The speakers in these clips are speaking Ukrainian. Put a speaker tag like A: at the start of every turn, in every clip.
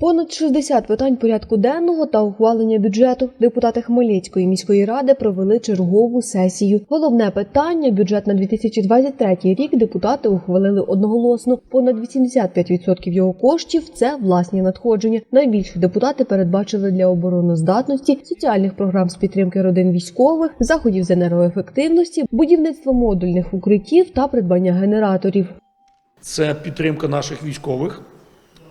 A: Понад 60 питань порядку денного та ухвалення бюджету. Депутати Хмельницької міської ради провели чергову сесію. Головне питання бюджет на 2023 рік депутати ухвалили одноголосно. Понад 85% його коштів це власні надходження. Найбільше депутати передбачили для обороноздатності, соціальних програм з підтримки родин військових, заходів з енергоефективності, будівництво модульних укриттів та придбання генераторів.
B: Це підтримка наших військових.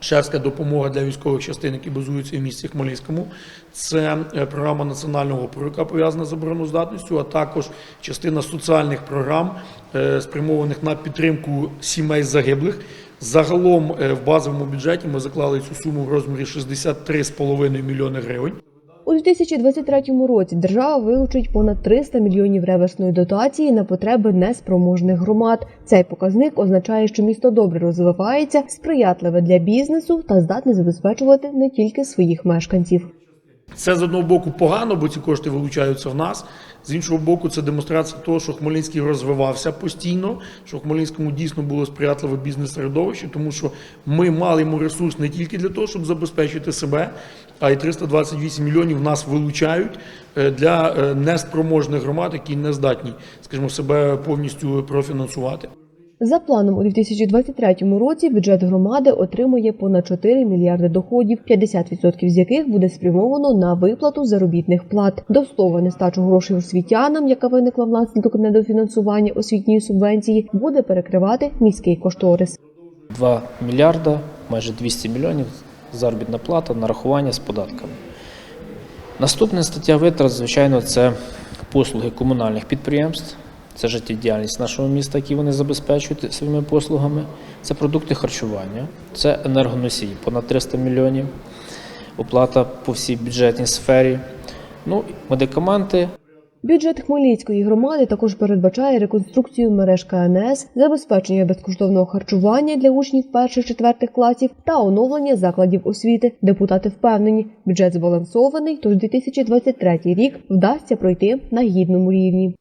B: Шерська допомога для військових частин, які базуються в місті Хмельницькому. Це е, програма національного опору, яка пов'язана з обороноздатністю, а також частина соціальних програм, е, спрямованих на підтримку сімей загиблих. Загалом е, в базовому бюджеті ми заклали цю суму в розмірі 63,5 мільйони гривень.
A: У 2023 році держава вилучить понад 300 мільйонів реверсної дотації на потреби неспроможних громад. Цей показник означає, що місто добре розвивається, сприятливе для бізнесу та здатне забезпечувати не тільки своїх мешканців.
B: Це з одного боку погано, бо ці кошти вилучаються в нас. З іншого боку, це демонстрація того, що Хмельницький розвивався постійно, що Хмельницькому дійсно було сприятливе бізнес-середовище, тому що ми мали йому ресурс не тільки для того, щоб забезпечити себе, а й 328 мільйонів нас вилучають е, для е, неспроможних громад, які не здатні, скажімо, себе повністю профінансувати.
A: За планом у 2023 році бюджет громади отримує понад 4 мільярди доходів, 50% з яких буде спрямовано на виплату заробітних плат. До слова, нестачу грошей освітянам, яка виникла внаслідок недофінансування освітньої субвенції, буде перекривати міський кошторис.
C: 2 мільярда, майже 200 мільйонів заробітна плата, нарахування з податками. Наступна стаття витрат, звичайно, це послуги комунальних підприємств, це життєдіяльність нашого міста, які вони забезпечують своїми послугами. Це продукти харчування, це енергоносії, понад 300 мільйонів, оплата по всій бюджетній сфері. Ну, медикаменти,
A: Бюджет Хмельницької громади також передбачає реконструкцію мереж КНС, забезпечення безкоштовного харчування для учнів перших-четвертих класів та оновлення закладів освіти. Депутати впевнені, бюджет збалансований, тож 2023 рік вдасться пройти на гідному рівні.